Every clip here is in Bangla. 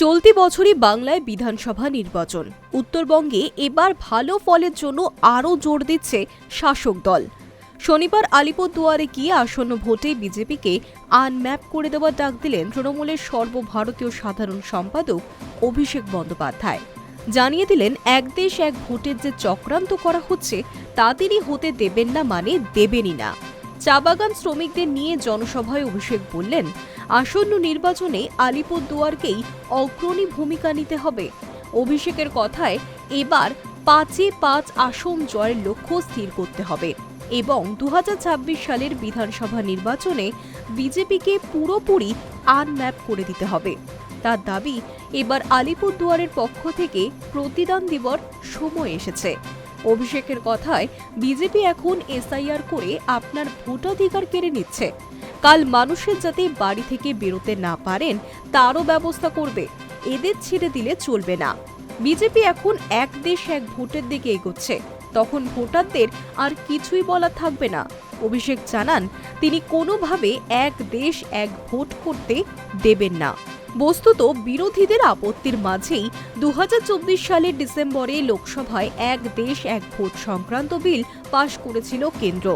চলতি বছরই বাংলায় বিধানসভা নির্বাচন। উত্তরবঙ্গে এবার ভালো ফলের জন্য আরও জোর দিচ্ছে শাসক দল। শনিবার আলিপুরদুয়ারে গিয়ে আসন্ন ভোটে বিজেপিকে আনম্যাপ করে দেওয়ার ডাক দিলেন তৃণমূলের সর্বভারতীয় সাধারণ সম্পাদক অভিষেক বন্দ্যোপাধ্যায়। জানিয়ে দিলেন, এক দেশ এক ভোটের যে চক্রান্ত করা হচ্ছে, তা তিনি হতে দেবেন না মানে দেবেনই না। চা বাগান শ্রমিকদের নিয়ে জনসভায় অভিষেক বললেন, আসন্ন নির্বাচনে আলিপুরদুয়ারকেই অগ্রণী ভূমিকা নিতে হবে। অভিষেকের কথায় এবার পাঁচে পাঁচ আসন জয়ের লক্ষ্য স্থির করতে হবে এবং দু হাজার ছাব্বিশ সালের বিধানসভা নির্বাচনে বিজেপিকে পুরোপুরি আনম্যাপ করে দিতে হবে। তার দাবি, এবার আলিপুরদুয়ারের পক্ষ থেকে প্রতিদান দেবার সময় এসেছে। অভিষেকের কথায় বিজেপি এখন এসআইআর করে আপনার ভোটাধিকার কেড়ে নিচ্ছে। কাল মানুষের যাতে বাড়ি থেকে বেরোতে না পারেন, তারও ব্যবস্থা করবে। এদের ছেড়ে দিলে চলবে না। বিজেপি এখন এক দেশ এক ভোটের দিকে এগোচ্ছে। তখন ভোটারদের আর কিছুই বলা থাকবে না। অভিষেক জানান, তিনি কোনোভাবে এক দেশ এক ভোট করতে দেবেন না। বস্তুত বিরোধীদের আপত্তির মাঝেই দু হাজার চব্বিশ সালের ডিসেম্বরে লোকসভায় এক দেশ এক ভোট সংক্রান্ত বিল পাশ করেছিল কেন্দ্র।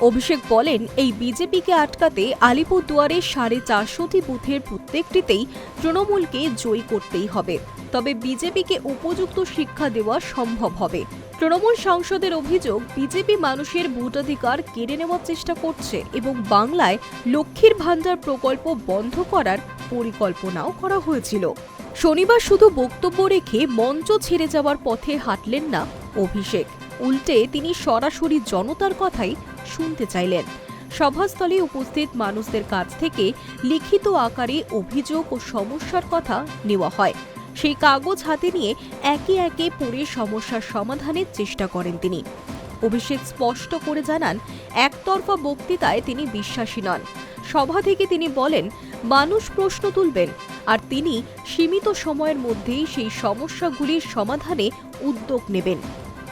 অভিষেক বলেন, এই বিজেপিকে আটকাতে আলিপুরদুয়ারের সাড়ে চারশোটি বুথের প্রত্যেকটিতেই তৃণমূলকে জয়ী করতেই হবে। তবে বিজেপিকে উপযুক্ত শিক্ষা দেওয়া সম্ভব হবে। তৃণমূল সাংসদের অভিযোগ, বিজেপি মানুষের ভোটাধিকার কেড়ে নেওয়ার চেষ্টা করছে এবং বাংলায় লক্ষ্মীর ভাণ্ডার প্রকল্প বন্ধ করার পরিকল্পনাও করা হয়েছিল। শনিবার শুধু বক্তব্য রেখে মঞ্চ ছেড়ে যাওয়ার পথে হাঁটলেন না অভিষেক। উল্টে তিনি সরাসরি জনতার কথাই শুনতে চাইলেন। সভাস্থলে উপস্থিত মানুষদের কাছ থেকে লিখিত আকারে অভিযোগ ও সমস্যার কথা নেওয়া হয়। সেই কাগজ হাতে নিয়ে একে একে পড়ে সমস্যার সমাধানের চেষ্টা করেন তিনি। অভিষেক স্পষ্ট করে জানান, একতরফা বক্তৃতায় তিনি বিশ্বাসী নন। সভা থেকে তিনি বলেন, মানুষ প্রশ্ন তুলবেন। আর তিনি সীমিত সময়ের মধ্যেই সেই সমস্যাগুলির সমাধানে উদ্যোগ নেবেন।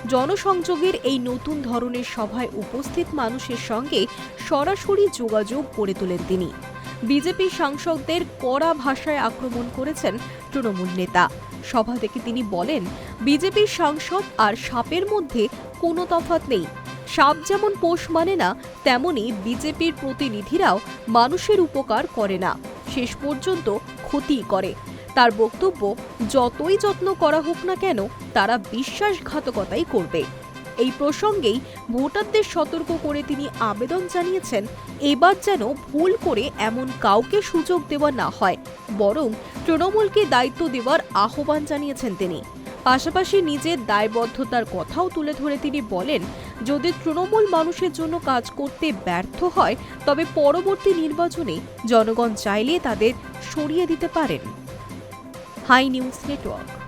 জনসংযোগের এই নতুন ধরনের সভায় উপস্থিত মানুষের সঙ্গে সরাসরি যোগাযোগ করে তোলেন তিনি। বিজেপি সাংসদদের কড়া ভাষায় আক্রমণ করেছেন তৃণমূল নেতা। সভা থেকে তিনি বলেন বিজেপির সাংসদ আর সাপের মধ্যে কোনো তফাৎ নেই। সাপ যেমন পোষ মানে না, তেমনি বিজেপির প্রতিনিধিরাও মানুষের উপকার করে না। শেষ পর্যন্ত ক্ষতি করে। তার বক্তব্য যতই যত্ন করা হোক না কেন তারা বিশ্বাসঘাতকতাই করবে। এই প্রসঙ্গেই ভোটারদের সতর্ক করে তিনি আবেদন জানিয়েছেন, এবার যেন ভুল করে এমন কাউকে সুযোগ দেওয়া না হয়, বরং তৃণমূলকে দায়িত্ব দেওয়ার আহ্বান জানিয়েছেন তিনি। পাশাপাশি নিজের দায়বদ্ধতার কথাও তুলে ধরে তিনি বলেন, যদি তৃণমূল মানুষের জন্য কাজ করতে ব্যর্থ হয়, তবে পরবর্তী নির্বাচনে জনগণ চাইলে তাদের সরিয়ে দিতে পারেন। High news network